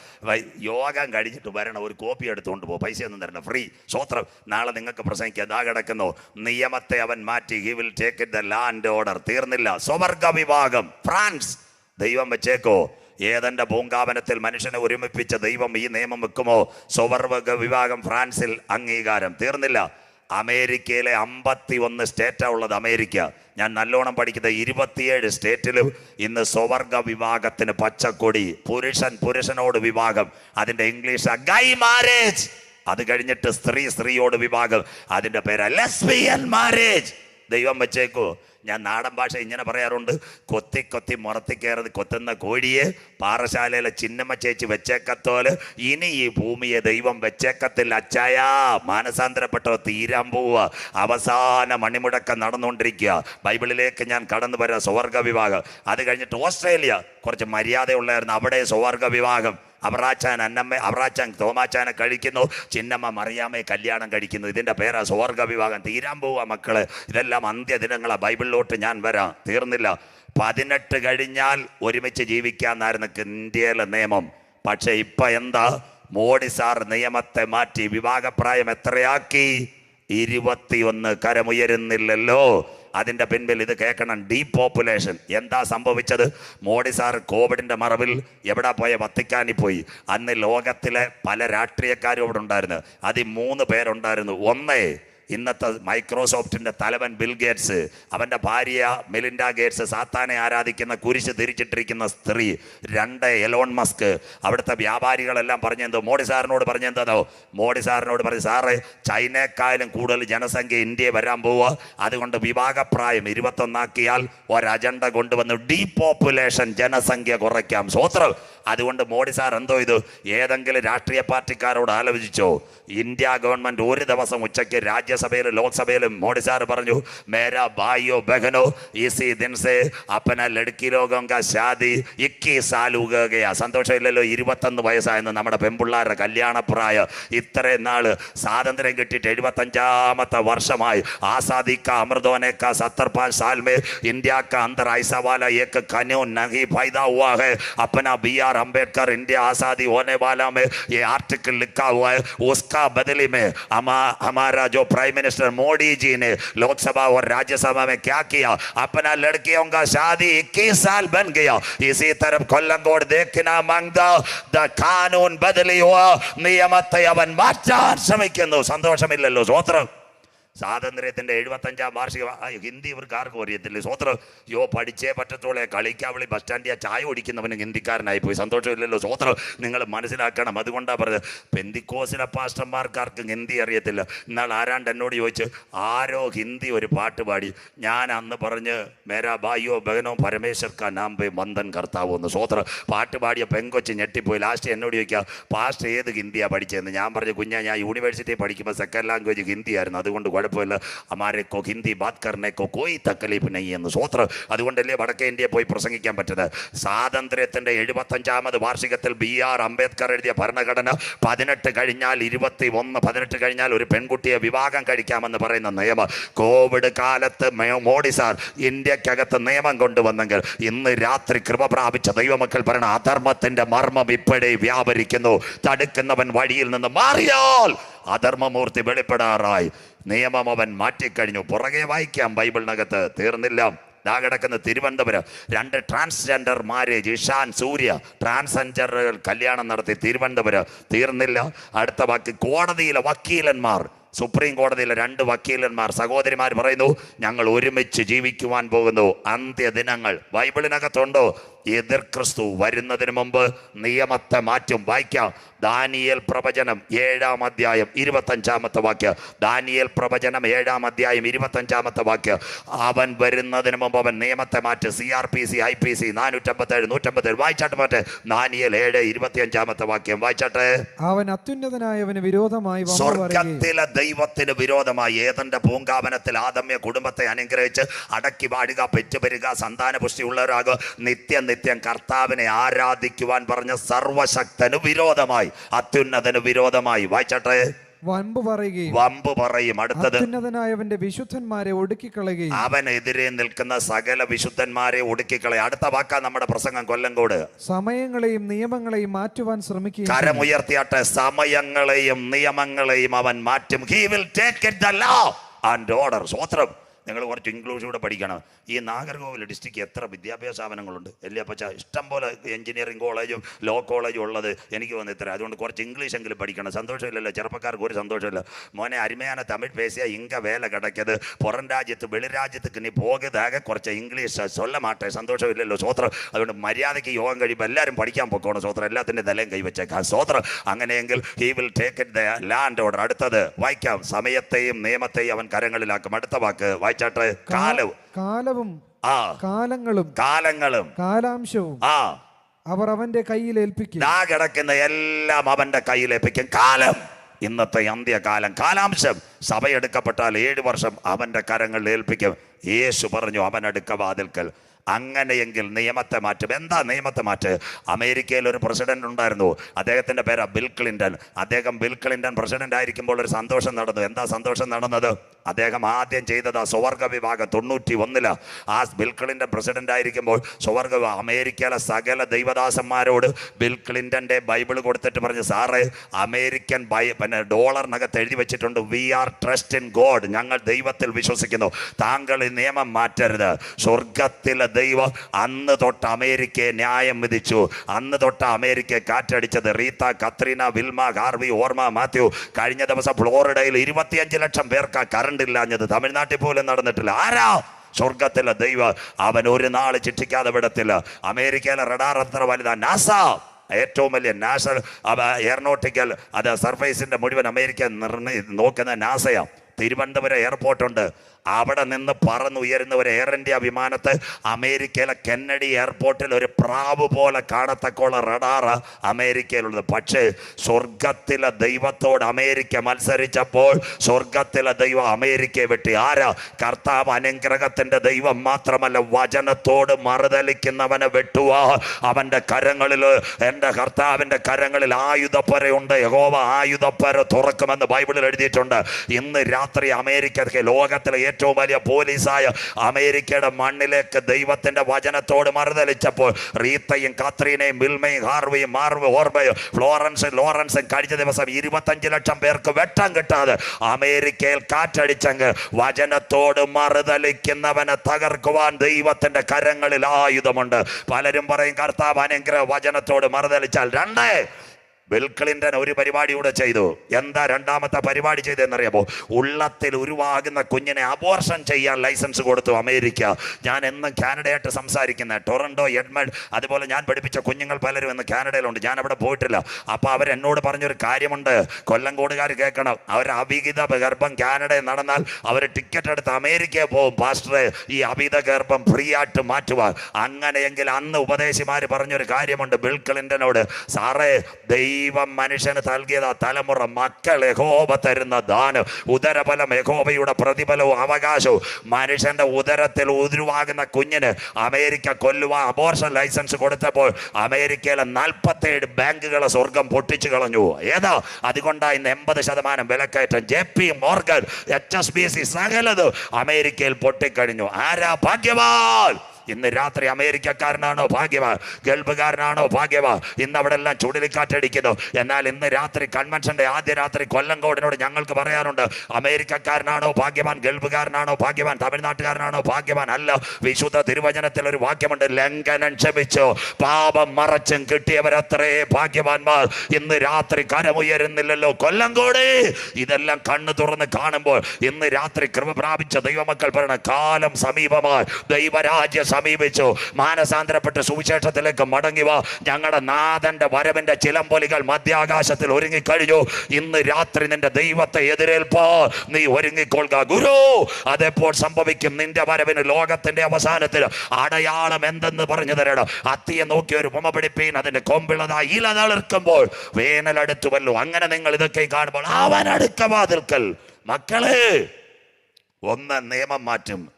Speaker 2: യോഗം കഴിച്ചിട്ട് വരണം ഒരു കോപ്പി എടുത്തുകൊണ്ട് പോകും പൈസയൊന്നും തരണം ഫ്രീ. സ്വോത്രം നാളെ നിങ്ങൾക്ക് പ്രസംഗിക്കാം. ഇതാ കിടക്കുന്നു. നിയമത്തെ അവൻ മാറ്റി he will take it the law and order തീർന്നില്ല. സ്വവർഗ വിഭാഗം ഫ്രാൻസ്. ദൈവം വെച്ചേക്കോ. ഏതെന്റെ പൂങ്കാവനത്തിൽ മനുഷ്യനെ ഒരുമിപ്പിച്ച ദൈവം ഈ നിയമം വെക്കുമോ? സ്വവർഗ വിഭാഗം ഫ്രാൻസിൽ അംഗീകാരം. തീർന്നില്ല. അമേരിക്കയിലെ അമ്പത്തി ഒന്ന് സ്റ്റേറ്റാണ് ഉള്ളത് അമേരിക്ക. ഞാൻ നല്ലോണം പഠിക്കുന്ന ഇരുപത്തിയേഴ് സ്റ്റേറ്റിലും ഇന്ന് സ്വവർഗ വിഭാഗത്തിന് പച്ചക്കൊടി പുരുഷൻ പുരുഷനോട് വിഭാഗം അതിന്റെ ഇംഗ്ലീഷ് ഗൈ മാരേജ് അത് കഴിഞ്ഞിട്ട് സ്ത്രീ സ്ത്രീയോട് വിഭാഗം അതിന്റെ പേര് ലെസ്ബിയൻ മാരേജ് ദൈവം വെച്ചേക്കോ ഞാൻ നാടൻ ഭാഷ ഇങ്ങനെ പറയാറുണ്ട്. കൊത്തി കൊത്തി മുറത്തി കയറി കൊത്തുന്ന കോഴിയെ പാറശാലയിലെ ചിന്നമ്മ ചേച്ചി വെച്ചേക്കത്തോൽ ഇനി ഈ ഭൂമിയെ ദൈവം വെച്ചേക്കത്തില്ല. അച്ചായാ മാനസാന്തരപ്പെട്ടോ തീരാൻ പോവുക. അവസാന മണിമുടക്കം നടന്നുകൊണ്ടിരിക്കുക. ബൈബിളിലേക്ക് ഞാൻ കടന്നു വരാം സ്വർഗ വിവാഹം അത് കഴിഞ്ഞിട്ട് ഓസ്ട്രേലിയ കുറച്ച് മര്യാദയുള്ളായിരുന്നു. അവിടെ സ്വർഗ വിഭാഗം അവറാച്ചാൻ അന്നമ്മ അവറാച്ചാൻ തോമാച്ചാനെ കഴിക്കുന്നു. ചിന്നമ്മ മറിയാമ്മയെ കല്യാണം കഴിക്കുന്നു. ഇതിന്റെ പേരാ സ്വർഗ വിഭാഗം തീരാൻ പോവുക മക്കൾ. ഇതെല്ലാം അന്ത്യദിനങ്ങളാണ് ബൈബിളിലോട്ട് ഞാൻ വരാം. തീർന്നില്ല. പതിനെട്ട് കഴിഞ്ഞാൽ ഒരുമിച്ച് ജീവിക്കാന്നായിരുന്നു ഇന്ത്യയിലെ നിയമം. പക്ഷെ ഇപ്പൊ എന്താ? മോഡി സാർ നിയമത്തെ മാറ്റി വിവാഹപ്രായം എത്രയാക്കി? ഇരുപത്തിയൊന്ന് കരമുയരുന്നില്ലല്ലോ. അതിന്റെ പിൻപിൽ ഇത് കേൾക്കണം. ഡീപോപ്പുലേഷൻ എന്താ സംഭവിച്ചത്? മോഡി സാർ കോവിഡിന്റെ മറവിൽ എവിടെ പോയ? വത്തിക്കാനിൽ പോയി. അന്ന് ലോകത്തിലെ പല രാഷ്ട്രീയക്കാരും അവിടെ ഉണ്ടായിരുന്നു. അതിൽ മൂന്ന് പേരുണ്ടായിരുന്നു. ഒന്നേ ഇന്നത്തെ മൈക്രോസോഫ്റ്റിന്റെ തലവൻ ബിൽ ഗേറ്റ്സ് അവന്റെ ഭാര്യ മെലിൻഡ ഗേറ്റ്സ് സാത്താനെ ആരാധിക്കുന്ന കുരിശ് തിരിച്ചിട്ടിരിക്കുന്ന സ്ത്രീ രണ്ട് എലോൺ മസ്ക്. അവിടുത്തെ വ്യാപാരികളെല്ലാം പറഞ്ഞെന്തോ മോഡി സാറിനോട് പറഞ്ഞെന്തോ മോഡി സാറിനോട് പറഞ്ഞു സാറ് ചൈനയെക്കാളും കൂടുതൽ ജനസംഖ്യ ഇന്ത്യയെ വരാൻ പോവുക. അതുകൊണ്ട് വിവാഹപ്രായം ഇരുപത്തൊന്നാക്കിയാൽ ഒരു അജണ്ട കൊണ്ടുവന്ന് ഡീപോപ്പുലേഷൻ ജനസംഖ്യ കുറയ്ക്കാം. സ്വോത്രം അതുകൊണ്ട് മോഡി സാർ എന്തോ ഇത് ഏതെങ്കിലും രാഷ്ട്രീയ പാർട്ടിക്കാരോട് ആലോചിച്ചോ. ഇന്ത്യ ഗവൺമെന്റ് ഒരു ദിവസം ഉച്ചയ്ക്ക് രാജ്യസഭയിലും ലോക്സഭയിലും മോഡി സാർ പറഞ്ഞു മേരാ ഭായിയോ ബഹനോ ഈസി ദിൻസേ അപ്പന ലഡ്കി ലോകം കാ ശാദി ഇക്കി സാലുകയാ സന്തോഷമില്ലല്ലോ ഇരുപത്തൊന്ന് വയസ്സായെന്ന് നമ്മുടെ പെമ്പിള്ളാരുടെ കല്യാണപ്രായ. ഇത്രയും നാൾ സ്വാതന്ത്ര്യം കിട്ടിയിട്ട് എഴുപത്തഞ്ചാമത്തെ വർഷമായി ആസാദിക്ക അമൃതോനേക്ക സത്തർപാൽ സാൽമേ ഇന്ത്യക്ക അന്തർ ഐസവാല ഏക്ക് കനോ നഹി ഫൈദ ഉവാഹെ അപ്പന ബി ആർ पैदा हुआ है अपना बी आर अम्बेडकर इंडिया आज़ादी होने वाला में ये आर्टिकल लिखा हुआ है उसका बदले में हमा हमारा जो प्राइम मिनिस्टर मोदी जी ने लोकसभा और राज्यसभा में क्या किया अपना लड़कियों का शादी इक्कीस साल बन गया इसी तरफ കൊല്ലങ്കോട് देखना मंगदा द कानून बदली हुआ നിയമത്തെ അവൻ മാറ്റാൻ ശ്രമിക്കുന്നു സന്തോഷമില്ലല്ലോ സ്വോത്രം സ്വാതന്ത്ര്യത്തിന്റെ എഴുപത്തഞ്ചാം വാർഷിക. ഹിന്ദി ഇവർക്ക് ആർക്കും അറിയത്തില്ല. സ്വോത്രം യോ പഠിച്ചേ പറ്റത്തോളെ കളിക്കാവിളി ബസ് സ്റ്റാൻഡിൽ ചായ കുടിക്കുന്നവന് ഹിന്ദിക്കാരനായി പോയി. സന്തോഷമില്ലല്ലോ. സ്വോത്രം നിങ്ങൾ മനസ്സിലാക്കണം. അതുകൊണ്ടാണ് പറഞ്ഞത്. പെന്തിക്കോസിലെ പാസ്റ്റർമാർക്കാർക്കും ഹിന്ദി അറിയത്തില്ല. എന്നാൽ ആരാണ്ട് എന്നോട് ചോദിച്ച് ആരോ ഹിന്ദി ഒരു പാട്ട് പാടി? ഞാൻ അന്ന് പറഞ്ഞ് മേരാ ബായിയോ ബഹനോ പരമേശ്വർ കാ നാം പോയി മന്ദൻ കർത്താവോ എന്ന്. സ്വോത്രം പാട്ട് പാടിയ പെങ്കൊച്ച് ഞെട്ടിപ്പോയി. ലാസ്റ്റ് എന്നോട് ചോദിക്കുക പാസ്റ്റ് ഏത് ഹിന്ദിയാണ് പഠിച്ചതെന്ന്? ഞാൻ പറഞ്ഞു കുഞ്ഞാ ഞാൻ യൂണിവേഴ്സിറ്റി പഠിക്കുമ്പോൾ സെക്കൻഡ് ലാംഗ്വേജ് ഹിന്ദിയായിരുന്നു. അതുകൊണ്ട് കുഴപ്പമില്ല. അമാരെ കോ ഹിന്ദി ബാത് കർണേ കോ കോയി തക്കലീഫ് നെയ്യ് എന്ന് സ്വോത്ര അതുകൊണ്ടല്ലേ വടക്കേ ഇന്ത്യയിൽ പോയി പ്രസംഗിക്കാൻ പറ്റുന്നത് സ്വാതന്ത്ര്യത്തിന്റെ എഴുപത്തഞ്ചാമത് വാർഷികത്തിൽ ബി ആർ അംബേദ്കർ എഴുതിയ ഭരണഘടന പതിനെട്ട് കഴിഞ്ഞാൽ ഇരുപത്തി ഒന്ന് പതിനെട്ട് കഴിഞ്ഞാൽ ഒരു പെൺകുട്ടിയെ വിവാഹം കഴിക്കാമെന്ന് പറയുന്ന നിയമം. കോവിഡ് കാലത്ത് മോഡി സാർ ഇന്ത്യക്കകത്ത് നിയമം കൊണ്ടുവന്നെങ്കിൽ ഇന്ന് രാത്രി കൃപ പ്രാപിച്ച ദൈവമക്കൾ പറയുന്ന അധർമ്മത്തിന്റെ മർമ്മം ഇപ്പോഴേ വ്യാപരിക്കുന്നു. തടുക്കുന്നവൻ വഴിയിൽ നിന്ന് മാറിയാൽ അധർമ്മമൂർത്തി വെളിപ്പെടാറായി. നിയമം അവൻ മാറ്റിക്കഴിഞ്ഞു. പുറകെ വായിക്കാം ബൈബിളിനകത്ത്. തീർന്നില്ല. ദാ കിടക്കുന്ന തിരുവനന്തപുരം. രണ്ട് ട്രാൻസ്ജെൻഡർ മാരേജ് ഇഷാൻ സൂര്യ ട്രാൻസ്ജെൻഡറുകൾ കല്യാണം നടത്തി തിരുവനന്തപുരം. തീർന്നില്ല. അടുത്ത വാക്ക് കോടതിയിലെ വക്കീലന്മാർ. സുപ്രീം കോടതിയിലെ രണ്ട് വക്കീലന്മാർ. സഹോദരിമാർ പറയുന്നു ഞങ്ങൾ ഒരുമിച്ച് ജീവിക്കുവാൻ പോകുന്നു. അന്ത്യദിനങ്ങൾ. ബൈബിളിനകത്തുണ്ടോ? എതിർ ക്രിസ്തു വരുന്നതിന് മുമ്പ് നിയമത്തെ മാറ്റും. വായിക്കാം. ദാനിയേൽ പ്രവചനം ഏഴാം അധ്യായം ഇരുപത്തഞ്ചാമത്തെ വാക്യ. ദാനിയേൽ പ്രവചനം ഏഴാം അധ്യായം ഇരുപത്തഞ്ചാമത്തെ വാക്യ. അവൻ വരുന്നതിന് മുമ്പ് അവൻ നിയമത്തെ മാറ്റ്. C R P C I P C നാനൂറ്റമ്പത്തേഴ് നൂറ്റമ്പത്തേഴ്. വായിച്ചാട്ട് മാറ്റ്. ദാനിയേൽ ഏഴ് ഇരുപത്തിയഞ്ചാമത്തെ വാക്യം. വായിച്ചാട്ടെ.
Speaker 1: അവൻ അത്യുന്നതനായവന് വിരോധമായി
Speaker 2: സ്വർഗത്തിലെ ദൈവത്തിന് വിരോധമായി ഏതന്റെ പൂങ്കാവനത്തിൽ ആദമ്യ കുടുംബത്തെ അനുഗ്രഹിച്ച് അടക്കി വാടുക പെറ്റുപരുക സന്താന പുഷ്ടിയുള്ളവരാകുക നിത്യം നിത്യം കർത്താവിനെ ആരാധിക്കുവാൻ പറഞ്ഞ സർവശക്തന് വിരോധമായി അത്യുന്നതന് വിരോധമായി. വായിച്ചട്ടെ.
Speaker 1: വമ്പ് പറയുകയും
Speaker 2: വമ്പ് പറയും. അടുത്തത്
Speaker 1: അത്യുന്നതനായവന്റെ വിശുദ്ധന്മാരെ ഒടുക്കിക്കളയുകയും
Speaker 2: അവനെതിരെ നിൽക്കുന്ന സകല വിശുദ്ധന്മാരെ ഒടുക്കിക്കളെ അടുത്ത വാക്കാ നമ്മുടെ പ്രസംഗം കൊല്ലങ്കോട്.
Speaker 1: സമയങ്ങളെയും നിയമങ്ങളെയും മാറ്റുവാൻ ശ്രമിക്കുകയും
Speaker 2: കരമുയർത്തിയാട്ടെ സമയങ്ങളെയും നിയമങ്ങളെയും അവൻ മാറ്റും. He will take it the law and order സ്വോത്രം നിങ്ങൾ കുറച്ച് ഇംഗ്ലീഷ് കൂടെ പഠിക്കണം. ഈ നാഗർകോവിൽ ഡിസ്ട്രിക്റ്റ് എത്ര വിദ്യാഭ്യാസ സ്ഥാപനങ്ങളുണ്ട്? എല്ലിയപ്പച്ച ഇഷ്ടം പോലെ എഞ്ചിനീയറിംഗ് കോളേജും ലോ കോളേജും ഉള്ളത് എനിക്ക് വന്ന് ഇത്ര അതുകൊണ്ട് കുറച്ച് ഇംഗ്ലീഷ് എങ്കിലും പഠിക്കണം. സന്തോഷമില്ലല്ലോ? ചെറുപ്പക്കാർക്ക് ഒരു സന്തോഷമില്ല. മോനെ അരുമയാണ് തമിഴ് പേശിയ ഇങ്ക വേല കിടക്കത് പുറം രാജ്യത്ത് വെളിരാജ്യത്തേക്ക് നീ പോകതാകെ കുറച്ച് ഇംഗ്ലീഷ് ചൊല്ല മാട്ടെ. സന്തോഷമില്ലല്ലോ സ്വോത്രം അതുകൊണ്ട് മര്യാദയ്ക്ക് യോഗം കഴിയുമ്പോൾ എല്ലാവരും പഠിക്കാൻ പൊക്കോണം സ്വോത്രം എല്ലാത്തിന്റെ നിലയും കൈവച്ചേക്കാം. സ്വോത്രം അങ്ങനെയെങ്കിൽ he will take it the law and order അടുത്തത് വായിക്കാം. സമയത്തെയും നിയമത്തെയും അവൻ കരങ്ങളിലാക്കും. അടുത്ത വാക്ക് വായിച്ചാട്ടെ കാലവും.
Speaker 1: കാലവും
Speaker 2: ആ.
Speaker 1: കാലങ്ങളും
Speaker 2: കാലങ്ങളും.
Speaker 1: കാലാംശവും
Speaker 2: ആ.
Speaker 1: അവർ അവന്റെ കയ്യിൽ ഏൽപ്പിക്കും.
Speaker 2: ആ കിടക്കുന്ന എല്ലാം അവന്റെ കയ്യിൽ ഏൽപ്പിക്കും. കാലം. ഇന്നത്തെ അന്ത്യകാലം കാലാംശം. സഭയെടുക്കപ്പെട്ടാൽ ഏഴ് വർഷം അവന്റെ കരങ്ങളിൽ ഏൽപ്പിക്കും. യേശു പറഞ്ഞു അവൻ അടുക്ക വാതിൽക്കൽ. അങ്ങനെയെങ്കിൽ നിയമത്തെ മാറ്റും. എന്താ നിയമത്തെ മാറ്റ്? അമേരിക്കയിൽ ഒരു പ്രസിഡന്റ് ഉണ്ടായിരുന്നു. അദ്ദേഹത്തിന്റെ പേരാ ബിൽ ക്ലിന്റൺ അദ്ദേഹം ബിൽ ക്ലിന്റൺ പ്രസിഡന്റ് ആയിരിക്കുമ്പോൾ ഒരു സന്തോഷം നടന്നു. എന്താ സന്തോഷം നടന്നത്? അദ്ദേഹം ആദ്യം ചെയ്തത് ആ സുവർഗ വിഭാഗം തൊണ്ണൂറ്റി ഒന്നിൽ ആ ബിൽ പ്രസിഡന്റ് ആയിരിക്കുമ്പോൾ സുവർഗ വിഭാഗം അമേരിക്കയിലെ സകല ദൈവദാസന്മാരോട് ബിൽ ക്ലിന്റന്റെ ബൈബിൾ കൊടുത്തിട്ട് പറഞ്ഞു സാറേ അമേരിക്കൻ ബൈ പിന്നെ ഡോളറിനകത്ത് എഴുതി വെച്ചിട്ടുണ്ട് we are trust in God ഞങ്ങൾ ദൈവത്തിൽ വിശ്വസിക്കുന്നു. താങ്കൾ ഈ നിയമം മാറ്റരുത്. സ്വർഗത്തിലെ ദൈവം അന്ന് തൊട്ട് അമേരിക്കയെ ന്യായം വിധിച്ചു. അന്ന് തൊട്ട് അമേരിക്കയെ കാറ്റടിച്ചത് Rita Katrina Wilma Harvey Irma Matthew. കഴിഞ്ഞ ദിവസം ഫ്ലോറിഡയിൽ ഇരുപത്തിയഞ്ച് ലക്ഷം പേർക്ക് കറണ്ട് ഇല്ലാഞ്ഞത് തമിഴ്നാട്ടിൽ പോലും നടന്നിട്ടില്ല. ആരാ? സ്വർഗത്തിലെ ദൈവം. അവൻ ഒരു നാൾ ചിട്ടിക്കാതെ വിടത്തില്ല. അമേരിക്കയിലെ റഡാർ അത്ര വലുതാ. നാസ. ഏറ്റവും വലിയ നാഷണൽ എയറോട്ടിക്കൽ അത് സർഫേസിന്റെ മുഴുവൻ അമേരിക്ക നിർണയി നോക്കുന്ന നാസയാണ് തിരുവനന്തപുരം എയർപോർട്ടുണ്ട്. അവിടെ നിന്ന് പറന്നുയരുന്ന ഒരു എയർ ഇന്ത്യ വിമാനത്തെ അമേരിക്കയിലെ കെന്നഡി എയർപോർട്ടിൽ ഒരു പ്രാവ് പോലെ കാണത്തക്കോള റഡാറ് അമേരിക്കയിലുള്ളത്. പക്ഷേ സ്വർഗത്തിലെ ദൈവത്തോട് അമേരിക്ക മത്സരിച്ചപ്പോൾ സ്വർഗത്തിലെ ദൈവം അമേരിക്കയെ വെട്ടി ആരാ? കർത്താവ് അനുഗ്രഹത്തിന്റെ ദൈവം മാത്രമല്ല വചനത്തോട് മറുതലിക്കുന്നവനെ വെട്ടുവാ. അവന്റെ കരങ്ങളിൽ എന്റെ കർത്താവിന്റെ കരങ്ങളിൽ ആയുധപ്പരയുണ്ട് യഹോവ ആയുധപ്പര തുറക്കുമെന്ന് ബൈബിളിൽ എഴുതിയിട്ടുണ്ട്. ഇന്ന് രാത്രി അമേരിക്ക ലോകത്തിലെ ഏറ്റവും വലിയ പോലീസായ അമേരിക്കയുടെ മണ്ണിലേക്ക് ദൈവത്തിന്റെ വചനത്തോട് മറുതലിച്ചപ്പോൾ റീത്തയും കാത്രീനയും മിൽമയും ഹാർവിയും മാർവ് ഓർമ്മയും ഫ്ലോറൻസും ലോറൻസും കഴിഞ്ഞ ദിവസം ഇരുപത്തഞ്ച് ലക്ഷം പേർക്ക് വെട്ടം കിട്ടാതെ അമേരിക്കയിൽ കാറ്റടിച്ചങ്ങ് വചനത്തോട് മറുതലിക്കുന്നവനെ തകർക്കുവാൻ ദൈവത്തിന്റെ കരങ്ങളിൽ ആയുധമുണ്ട്. പലരും പറയും കർത്താവ് അനുഗ്രഹ വചനത്തോട് മറുതലിച്ചാൽ രണ്ടേ ബിൽ ക്ലിന്റൺ ഒരു പരിപാടി കൂടെ ചെയ്തു. എന്താ രണ്ടാമത്തെ പരിപാടി ചെയ്തതെന്നറിയാമോ? ഉള്ളത്തിൽ ഉരുവാകുന്ന കുഞ്ഞിനെ അബോർഷൻ ചെയ്യാൻ ലൈസൻസ് കൊടുത്തു അമേരിക്ക. ഞാൻ എന്നും കാനഡയായിട്ട് സംസാരിക്കുന്ന. ടൊറൻഡോ എഡ്മഡ് അതുപോലെ ഞാൻ പഠിപ്പിച്ച കുഞ്ഞുങ്ങൾ പലരും ഇന്ന് കാനഡയിലുണ്ട്. ഞാൻ അവിടെ പോയിട്ടില്ല അപ്പോൾ അവരെന്നോട് പറഞ്ഞൊരു കാര്യമുണ്ട്. കൊല്ലങ്കോടുകാർ കേൾക്കണം. അവർ അവിഹിത ഗർഭം കാനഡയിൽ നടന്നാൽ അവർ ടിക്കറ്റ് എടുത്ത് അമേരിക്കയിൽ പോകും. പാസ്റ്ററെ ഈ അവിഹിത ഗർഭം ഫ്രീ ആയിട്ട് മാറ്റുവാൻ. അങ്ങനെയെങ്കിൽ അന്ന് ഉപദേശിമാർ പറഞ്ഞൊരു കാര്യമുണ്ട് ബിൽ ക്ലിന്റനോട്. സാറേ ദൈവം മനുഷ്യന് നൽകിയതാ തലമുറ മക്കൾ യഹോബ തരുന്ന ദാനം ഉദരഫലം യഹോബയുടെ പ്രതിഫലവും അവകാശവും. മനുഷ്യന്റെ ഉദരത്തിൽ ഉരുവാകുന്ന കുഞ്ഞിന് അമേരിക്ക കൊല്ലുവാൻ അബോർഷൻ ലൈസൻസ് കൊടുത്തപ്പോൾ അമേരിക്കയിലെ നാൽപ്പത്തേഴ് ബാങ്കുകളെ സ്വർഗം പൊട്ടിച്ചു കളഞ്ഞു. ഏതാ? അതുകൊണ്ടാണ് ഇന്ന് എൺപത് ശതമാനം വിലക്കയറ്റം. J P Morgan H S B C സകലത് അമേരിക്കയിൽ പൊട്ടിക്കഴിഞ്ഞു. ആരാ ഭാഗ്യവാൻ? ഇന്ന് രാത്രി അമേരിക്കക്കാരനാണോ ഭാഗ്യവ? ഗൾഫുകാരനാണോ ഭാഗ്യവ? ഇന്ന് അവിടെ എല്ലാം ചുഴലിക്കാറ്റടിക്കുന്നു. എന്നാൽ ഇന്ന് രാത്രി കൺവെൻഷന്റെ ആദ്യ രാത്രി കൊല്ലങ്കോടിനോട് ഞങ്ങൾക്ക് പറയാറുണ്ട് അമേരിക്കക്കാരനാണോ ഭാഗ്യവാൻ ഗൾഫുകാരനാണോ ഭാഗ്യവാൻ തമിഴ്നാട്ടുകാരനാണോ ഭാഗ്യവാൻ അല്ല. വിശുദ്ധ തിരുവചനത്തിൽ ഒരു വാക്യമുണ്ട് ലംഘനം ക്ഷമിച്ചു പാപം മറച്ചും കിട്ടിയവരത്രേ ഭാഗ്യവാന്മാർ. ഇന്ന് രാത്രി കരമുയരുന്നില്ലല്ലോ കൊല്ലംകോട് ഇതെല്ലാം കണ്ണു തുറന്ന് കാണുമ്പോൾ ഇന്ന് രാത്രി കൃപ പ്രാപിച്ച ദൈവമക്കൾ പറയണ കാലം സമീപമായി ദൈവരാജ്യ സമീപിച്ചു. മാനസാന്തരപ്പെട്ട് സുവിശേഷത്തിലേക്ക് മടങ്ങി വാ. ഞങ്ങളുടെ നാഥന്റെ വരവിന്റെ ചിലമ്പൊലികൾ മധ്യാകാശത്തിൽ ഒരുങ്ങിക്കഴിഞ്ഞു. ഇന്ന് രാത്രി നിന്റെ ദൈവത്തെ എതിരേൽപ്പോ. നീ ഒരുങ്ങിക്കൊള്ളുക. ഗുരു അതെപ്പോൾ സംഭവിക്കും? നിന്റെ വരവിന് ലോകത്തിന്റെ അവസാനത്തിൽ അടയാളം എന്തെന്ന് പറഞ്ഞു തരണം അത്തിയെ നോക്കി ഒരു ഉപമ പിടിപ്പീൻ അതിന്റെ കൊമ്പിളതായി ഇല തളിർക്കുമ്പോൾ വേനലടുത്തു വല്ലു അങ്ങനെ നിങ്ങൾ ഇതൊക്കെ കാണുമ്പോൾ അവൻ അടുക്ക വാതിൽക്കൽ. മക്കളെ ഒന്ന് നിയമം മാറ്റും.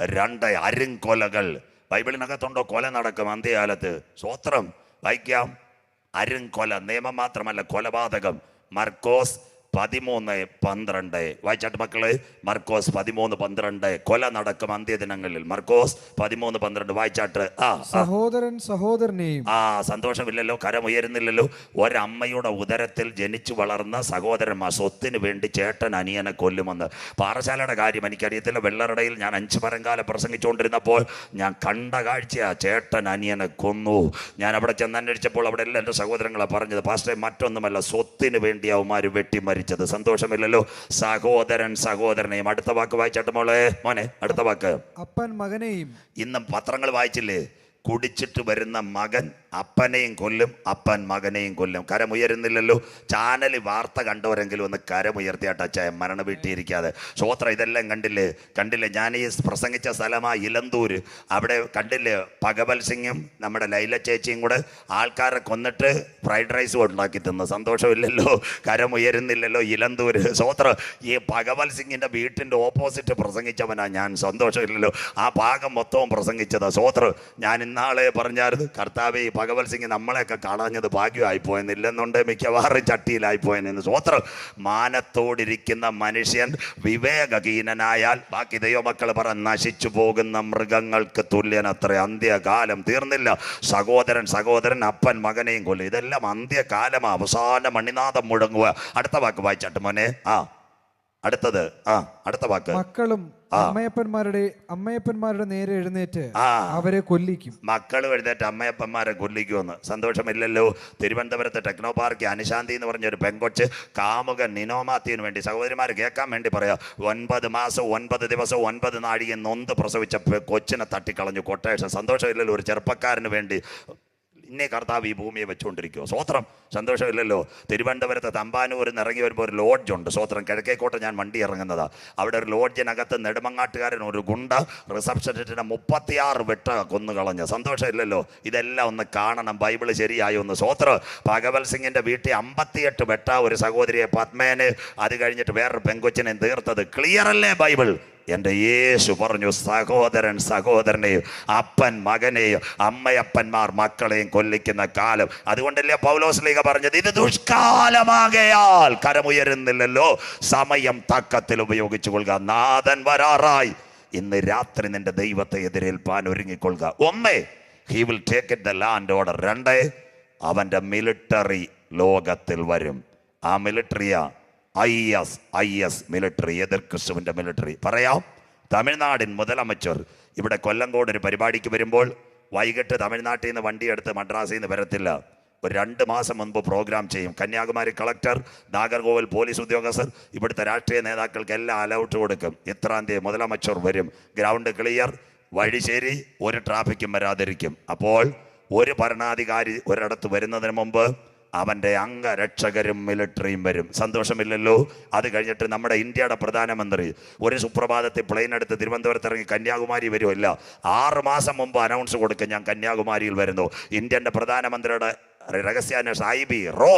Speaker 2: രണ്ട് അരുംകൊലകൾ. ബൈബിളിനകത്തുണ്ടോ കൊല നടക്കും അന്ത്യകാലത്ത്? സ്വോത്രം വായിക്കാം. അരുംകൊല. നിയമം മാത്രമല്ല കൊലപാതകം. മർക്കോസ് പതിമൂന്ന് പന്ത്രണ്ട്. വായിച്ചാട്ട് മക്കൾ. മർക്കോസ് പതിമൂന്ന് പന്ത്രണ്ട്. കൊല നടക്കും അന്ത്യദിനങ്ങളിൽ മർക്കോസ് പതിമൂന്ന് പന്ത്രണ്ട്. വായിച്ചാട്ട്. ആ
Speaker 1: സഹോദരൻ സഹോദരനെയും.
Speaker 2: ആ സന്തോഷമില്ലല്ലോ. കരമുയരുന്നില്ലല്ലോ ഒരമ്മയുടെ ഉദരത്തിൽ ജനിച്ചു വളർന്ന സഹോദരന്മാർ സ്വത്തിന് വേണ്ടി ചേട്ടൻ അനിയനെ കൊല്ലുമെന്ന്. പാറശാലയുടെ കാര്യം എനിക്കറിയത്തില്ല. വെള്ളറടയിൽ ഞാൻ അഞ്ച് പരങ്കാലം പ്രസംഗിച്ചുകൊണ്ടിരുന്നപ്പോൾ ഞാൻ കണ്ട കാഴ്ചയാ ചേട്ടൻ അനിയനെ കൊന്നു. ഞാൻ അവിടെ ചെന്നന്വേഷിച്ചപ്പോൾ അവിടെ എല്ലാം എന്റെ സഹോദരങ്ങളെ പറഞ്ഞത്. പാസ്റ്റേ മറ്റൊന്നുമല്ല. സ്വത്തിന് വേണ്ടി അവന്മാർ വെട്ടി മരിച്ചത് സന്തോഷമില്ലല്ലോ. സഹോദരൻ സഹോദരനെയും അടുത്ത വാക്ക് വായിച്ചാട്ട് മോളെ. മോനെ അടുത്ത വാക്ക്.
Speaker 1: അപ്പൻ മകനെയും
Speaker 2: ഇന്നും പത്രങ്ങൾ വായിച്ചില്ലേ? കുടിച്ചിട്ട് വരുന്ന മകൻ അപ്പനെയും കൊല്ലും അപ്പൻ മകനെയും കൊല്ലും. കരമുയരുന്നില്ലല്ലോ. ചാനൽ വാർത്ത കണ്ടവരെങ്കിലും ഒന്ന് കരമുയർത്തിയാട്ട് അച്ചായ മരണ വീട്ടിയിരിക്കാതെ. സ്വോത്ര ഇതെല്ലാം കണ്ടില്ലേ? കണ്ടില്ലേ? ഞാൻ ഈ പ്രസംഗിച്ച സ്ഥലമായ ഇലന്തൂര്. അവിടെ കണ്ടില്ലേ? പകവൽ സിംഗും നമ്മുടെ ലൈല ചേച്ചിയും കൂടെ ആൾക്കാരെ കൊന്നിട്ട് ഫ്രൈഡ് റൈസ് ഉണ്ടാക്കി തിന്നു. സന്തോഷമില്ലല്ലോ. കരമുയരുന്നില്ലല്ലോ ഇലന്തൂര്. സ്വോത്ര ഈ പകവൽ സിംഗിന്റെ വീട്ടിന്റെ ഓപ്പോസിറ്റ് പ്രസംഗിച്ചവനാണ് ഞാൻ. സന്തോഷമില്ലല്ലോ. ആ ഭാഗം മൊത്തവും പ്രസംഗിച്ചതാണ് സ്വോത്ര ഞാൻ ഇന്നാളെ പറഞ്ഞായിരുന്നു കർത്താവ് ഈ ഭഗവത് സിംഗ് നമ്മളെയൊക്കെ കളഞ്ഞത് ഭാഗ്യമായി പോയെന്ന് ഇല്ലെന്നുണ്ട് മിക്കവാറും ചട്ടിയിലായി പോയെന്ന് സ്വോത്രം മാനത്തോടിരിക്കുന്ന മനുഷ്യൻ വിവേകഹീനനായാൽ ബാക്കി ദൈവമക്കൾ പറ നശിച്ചു പോകുന്ന മൃഗങ്ങൾക്ക് തുല്യനത്ര അന്ത്യകാലം തീർന്നില്ല. സഹോദരൻ സഹോദരൻ അപ്പൻ മകനെയും കൊല്ലും. ഇതെല്ലാം അന്ത്യകാലമാണ് അവസാന മണിനാഥം മുഴങ്ങുക. അടുത്ത വാക്ക് വായിച്ചാട്ട് മോനെ. ആ. അടുത്തത്. ആ അടുത്ത വാക്ക്.
Speaker 1: മക്കളും അമ്മയപ്പന്മാരുടെ അമ്മയപ്പന്മാരുടെ നേരെ എഴുന്നേറ്റ് അവരെ കൊല്ലിക്കും.
Speaker 2: മക്കളും എഴുന്നേറ്റ് അമ്മയപ്പന്മാരെ കൊല്ലിക്കുമെന്ന്. സന്തോഷമില്ലല്ലോ. തിരുവനന്തപുരത്ത് ടെക്നോ പാർക്ക് അനുശാന്തി എന്ന് പറഞ്ഞൊരു പെങ്കൊച്ച് കാമുകൻ നിനോമാത്തിന് വേണ്ടി സഹോദരിമാർ കേൾക്കാൻ വേണ്ടി പറയാ ഒൻപത് മാസം ഒൻപത് ദിവസം ഒൻപത് നാഴിക നൊന്ത് പ്രസവിച്ച കൊച്ചിനെ തട്ടിക്കളഞ്ഞു കൊട്ടേഷൻ. സന്തോഷമില്ലല്ലോ ഒരു ചെറുപ്പക്കാരന് വേണ്ടി. ഇന്നേ കർത്താവ് ഈ ഭൂമിയെ വെച്ചുകൊണ്ടിരിക്കുമോ സ്വോത്രം സന്തോഷമില്ലല്ലോ. തിരുവനന്തപുരത്ത് തമ്പാനൂരിൽ നിന്ന് ഇറങ്ങി വരുമ്പോൾ ഒരു ലോഡ്ജ് ഉണ്ട്. സ്വോത്രം കിഴക്കേക്കോട്ട് ഞാൻ വണ്ടി ഇറങ്ങുന്നതാ. അവിടെ ഒരു ലോഡ്ജിനകത്ത് നെടുമങ്ങാട്ടുകാരൻ ഒരു ഗുണ്ട റിസപ്ഷനിസ്റ്റിനെ മുപ്പത്തിയാറ് വെട്ട കൊന്നു കളഞ്ഞു സന്തോഷമില്ലല്ലോ. ഇതെല്ലാം ഒന്ന് കാണണം. ബൈബിൾ ശരിയായി ഒന്ന് സ്വോത്രം ഭഗവത് സിംഗിന്റെ വീട്ടിൽ അമ്പത്തിയെട്ട് വെട്ട ഒരു സഹോദരിയെ പത്മേന്. അത് കഴിഞ്ഞിട്ട് വേറൊരു പെങ്കൊച്ചിനെ തീർത്തത്. ക്ലിയർ അല്ലേ ബൈബിൾ? എന്റെ യേശു പറഞ്ഞു സഹോദരൻ സഹോദരനെയും അപ്പൻ മകനെയും അമ്മയപ്പന്മാർ മക്കളെയും കൊല്ലിക്കുന്ന കാലം. അതുകൊണ്ടല്ലേ പൗലോസ് ലീഗ പറഞ്ഞത്? ഇത് ദുഷ്കാലമാകയാൽ കരമുയരുന്നില്ലല്ലോ. സമയം തക്കത്തിൽ ഉപയോഗിച്ചു കൊള്ളുക. നാഥൻ വരാറായി. ഇന്ന് രാത്രി നിന്റെ ദൈവത്തെ എതിരേൽപ്പാൻ ഒരുങ്ങിക്കൊള്ളുക. ഒന്ന് he will take it the law and order രണ്ട് അവന്റെ മിലിട്ടറി ലോകത്തിൽ വരും. ആ മിലിട്ടറിയാ I S I S military എതിർ ക്രിസ്തുവിന്റെ മിലിറ്ററി പറയാം തമിഴ്നാടിൻ മുതലമച്ചർ ഇവിടെ കൊല്ലങ്കോട് ഒരു പരിപാടിക്ക് വരുമ്പോൾ വൈകിട്ട് തമിഴ്നാട്ടിൽ നിന്ന് വണ്ടിയെടുത്ത് മദ്രാസിൽ നിന്ന് വരത്തില്ല. ഒരു രണ്ട് മാസം മുൻപ് പ്രോഗ്രാം ചെയ്യും. കന്യാകുമാരി കളക്ടർ നാഗർകോവിൽ പോലീസ് ഉദ്യോഗസ്ഥർ ഇവിടുത്തെ രാഷ്ട്രീയ നേതാക്കൾക്ക് എല്ലാം അലൗട്ട് കൊടുക്കും. ഇത്രാം തീയതി മുതലമച്ചൂർ വരും. ഗ്രൗണ്ട് ക്ലിയർ വഴി ശരി ഒരു ട്രാഫിക്കും വരാതിരിക്കും. അപ്പോൾ ഒരു ഭരണാധികാരി ഒരിടത്ത് വരുന്നതിന് മുമ്പ് അവന്റെ അംഗരക്ഷകരും മിലിറ്ററിയും വരും. സന്തോഷമില്ലല്ലോ? അത് കഴിഞ്ഞിട്ട് നമ്മുടെ ഇന്ത്യയുടെ പ്രധാനമന്ത്രി ഒരു സുപ്രഭാതത്തിൽ പ്ലെയിൻ എടുത്ത് തിരുവനന്തപുരത്ത് ഇറങ്ങി കന്യാകുമാരി വരുമല്ല ആറ് മാസം മുമ്പ് അനൗൺസ് കൊടുക്കുക ഞാൻ കന്യാകുമാരിയിൽ വരുന്നു. ഇന്ത്യന്റെ പ്രധാനമന്ത്രിയുടെ രഹസ്യാന്വേഷണ ഐ ബി റോ